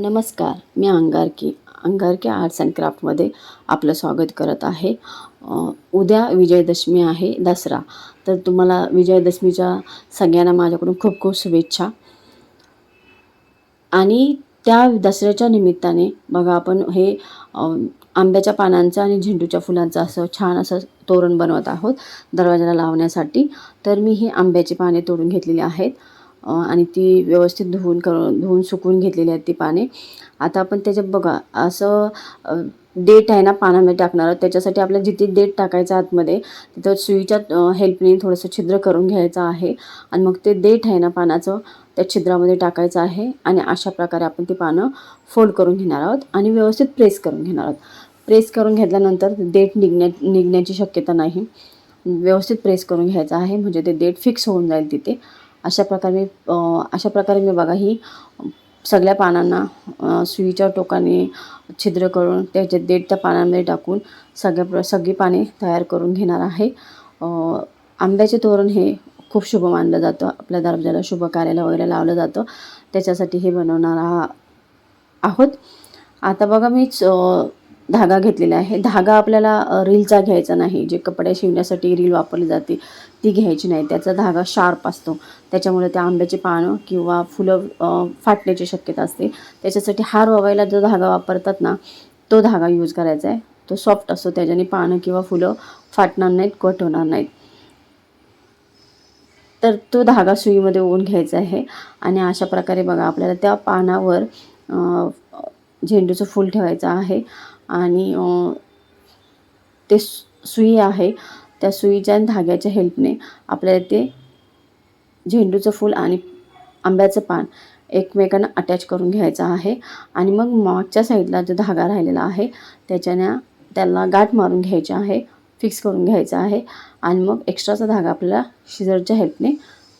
नमस्कार मी Angarki Angarki arts and क्राफ्टमध्ये आपलं स्वागत करत आहे. उद्या विजयदशमी आहे दसरा. तर तुम्हाला विजयदशमीच्या सगळ्यांना माझ्याकडून खूप खूप शुभेच्छा. आणि त्या दसऱ्याच्या निमित्ताने बघा आपण हे आंब्याच्या पानांचं आणि झेंडूच्या फुलांचं असं छान असं तोरण बनवत आहोत दरवाजाला लावण्यासाठी. तर मी ही आंब्याची पाने तोडून घेतलेली आहेत. आणि ती व्यवस्थित धुवून करून धुवून सुकवून घेतलेली आहेत ती पाने. आता आपण त्याच्यात बघा असं डेट देठ आहे ना पानामध्ये टाकणार आहोत त्याच्यासाठी आपल्याला जिथे देठ टाकायचं आतमध्ये तिथं सुईच्या हेल्पने थोडंसं छिद्र करून घ्यायचं आहे. आणि मग ते देठ आहे ना पानाचं त्या छिद्रामध्ये टाकायचं आहे. आणि अशा प्रकारे आपण ती पानं फोल्ड करून घेणार आहोत आणि व्यवस्थित प्रेस करून घेणार आहोत. प्रेस करून घेतल्यानंतर देठ निघण्या निघण्याची शक्यता नाही. व्यवस्थित प्रेस करून घ्यायचं आहे म्हणजे ते देठ फिक्स होऊन जाईल तिथे. अशा प्रकारे मी अशा प्रकारे मी बघा ही सगळ्या पानांना सुईच्या टोकाने छिद्र करून त्याच्या देठ त्या पानांमध्ये टाकून सगळ्या प्र सगळी पाने तयार करून घेणार आहे. आंब्याचे तोरण हे खूप शुभ मानलं जातं. आपल्या दरवाजाला शुभ कार्याला वगैरे लावलं जातं. त्याच्यासाठी हे बनवणार आहोत. आता बघा मी धागा घेतलेला आहे. धागा आपल्याला रीलचा घ्यायचा नाही. जे कपडे शिवण्यासाठी रील वापरली जाते ती घ्यायची नाही. त्याचा धागा शार्प असतो. त्याच्यामुळे त्या आंब्याची पानं किंवा फुलं फाटण्याची शक्यता असते. त्याच्यासाठी हार ववायला जो धागा वापरतात ना तो धागा यूज करायचा आहे. तो सॉफ्ट असतो. त्याच्याने पानं किंवा फुलं फाटणार नाहीत कट होणार नाहीत. तर तो धागा सुईमध्ये ओवून घ्यायचा आहे. आणि अशा प्रकारे बघा आपल्याला त्या पानावर झेंडूचं फूल ठेवायचं आहे. आणि ते सु- सुई आहे. त्या सुईच्या आणि धाग्याच्या हेल्पने आपल्याला ते झेंडूचं फूल आणि आंब्याचं पान एकमेकांना अटॅच करून घ्यायचं आहे. आणि मग मागच्या साईडला जो धागा राहिलेला आहे त्याच्याने त्याला गाठ मारून घ्यायची आहे फिक्स करून घ्यायचा आहे. आणि मग एक्स्ट्राचा धागा आपल्याला शिजरच्या हेल्पने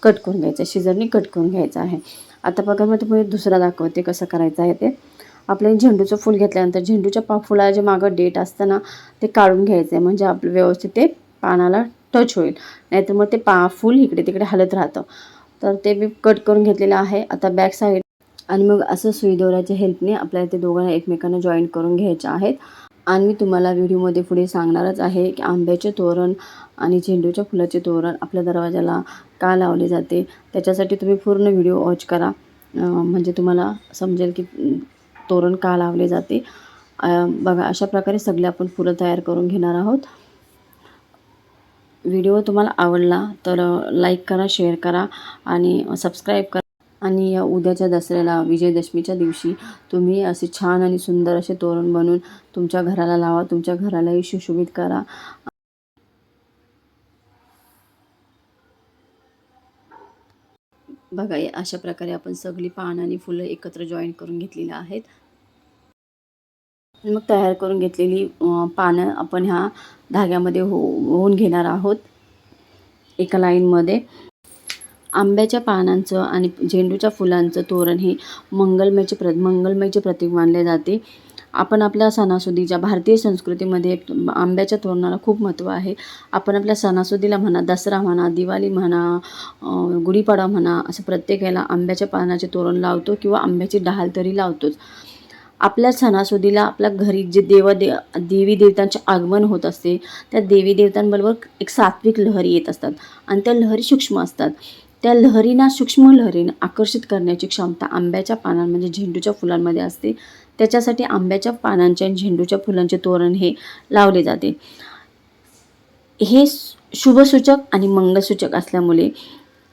कट करून घ्यायचा आहे. शिजरने कट करून घ्यायचा आहे. आता बघा मग तुम्ही दुसरा दाखवते कसं करायचं आहे ते. आपलं झेंडूचं फूल घेतल्यानंतर झेंडूच्या पा फुला जे मागं डेट असतं ना ते काढून घ्यायचं. आहे म्हणजे आपलं व्यवस्थित ते पानाला टच होईल. नाहीतर मग ते पा फूल इकडे तिकडे हलत राहतं. तर ते मी कट करून घेतलेलं आहे. आता बॅक साईड आणि मग असं सुई दोऱ्याच्या हेल्पने आपल्याला ते दोघांना एकमेकांना जॉईन करून घ्यायचे आहेत. आणि मी तुम्हाला व्हिडिओमध्ये पुढे सांगणारच आहे की आंब्याचे तोरण आणि झेंडूच्या फुलाचे तोरण आपल्या दरवाजाला का लावले जाते? त्याच्यासाठी तुम्ही पूर्ण व्हिडिओ वॉच करा. म्हणजे तुम्हाला समजेल की तोरण का लावले जाते? बघा अशा प्रकारे सगळे आपण फुलं तयार करून घेणार आहोत. व्हिडिओ तुम्हाला आवडला तर लाईक करा शेअर करा आणि सबस्क्राईब करा. आणि या उद्याच्या दसऱ्याला विजयदशमीच्या दिवशी तुम्ही असे छान आणि सुंदर असे तोरण बनवून तुमच्या घराला लावा तुमच्या घरालाही सुशोभित करा. बघा अशा प्रकारे आपण सगळी पान आणि फुलं एकत्र जॉईन करून घेतलेली आहेत. मग तयार करून घेतलेली पानं आपण ह्या धाग्यामध्ये हो होऊन घेणार आहोत. एका लाईनमध्ये आंब्याच्या पानांचं आणि झेंडूच्या फुलांचं तोरण हे मंगलमयचे प्र मंगलमयचे प्रतीक मानले जाते. आपण आपल्या सणासुदीच्या भारतीय संस्कृतीमध्ये आंब्याच्या तोरणाला खूप महत्त्व आहे. आपण आपल्या सणासुदीला म्हणा दसरा म्हणा दिवाळी म्हणा गुढीपाडा म्हणा असं प्रत्येकाला आंब्याच्या पानाचे तोरण लावतो किंवा आंब्याची डहाल तरी लावतोच. आपल्या सणासुदीला आपल्या घरी जे देवा दे देवी देवतांचे आगमन होत असते त्या देवी देवतांबरोबर एक सात्विक लहरी येत असतात आणि त्या लहरी सूक्ष्म असतात. त्या लहरींना सूक्ष्म लहरींना आकर्षित करण्याची क्षमता आंब्याच्या पानां म्हणजे झेंडूच्या फुलांमध्ये असते. त्याच्यासाठी आंब्याच्या पानांचे आणि झेंडूच्या फुलांचे तोरण हे लावले जाते. हे शुभसूचक आणि मंगलसूचक असल्यामुळे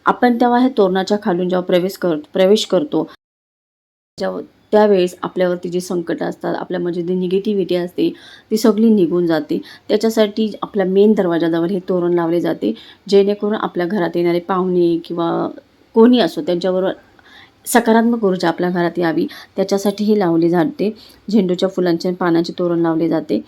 आपण तेव्हा हे तोरणाच्या खालून जेव्हा प्रवेश कर प्रवेश करतो जेव्हा त्यावेळेस आपल्यावरती जे संकट असतात आपल्यामध्ये जी निगेटिव्हिटी असते ती सगळी निघून जाते. त्याच्यासाठी आपल्या मेन दरवाजाजवळ हे तोरण लावले जाते जेणेकरून आपल्या घरात येणारे पाहुणे किंवा कोणी असो त्यांच्याबरोबर सकारात्मक ऊर्जा आपल्या घरात यावी. त्याच्यासाठी हे लावले जाते. झेंडूच्या फुलांचे आणि तोरण लावले जाते.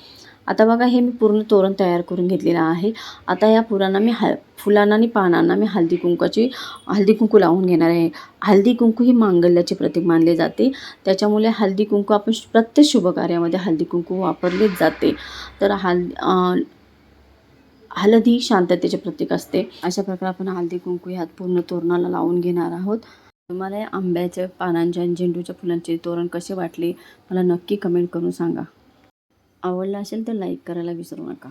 आता बघा हे मी पूर्ण तोरण तयार करून घेतलेलं आहे. आता या पुरांना मी हळ फुलांना आणि पानांना मी हळदी कुंकाची हळदी कुंकू लावून घेणार आहे. हळदी कुंकू ही मांगल्याचे प्रतीक मानले जाते. त्याच्यामुळे हळदी कुंकू आपण प्रत्येक शुभकार्यामध्ये हळदी कुंकू वापरलेच जाते. तर हल हळदी हळद ही शांततेचे प्रतीक असते. अशा प्रकारे आपण हळदी कुंकू ह्यात पूर्ण तोरणाला लावून घेणार आहोत. तुम्हाला या आंब्याच्या पानांच्या आणि झेंडूच्या फुलांचे तोरण कसे वाटले मला नक्की कमेंट करून सांगा. आवडलं असेल तर लाईक करायला विसरू नका.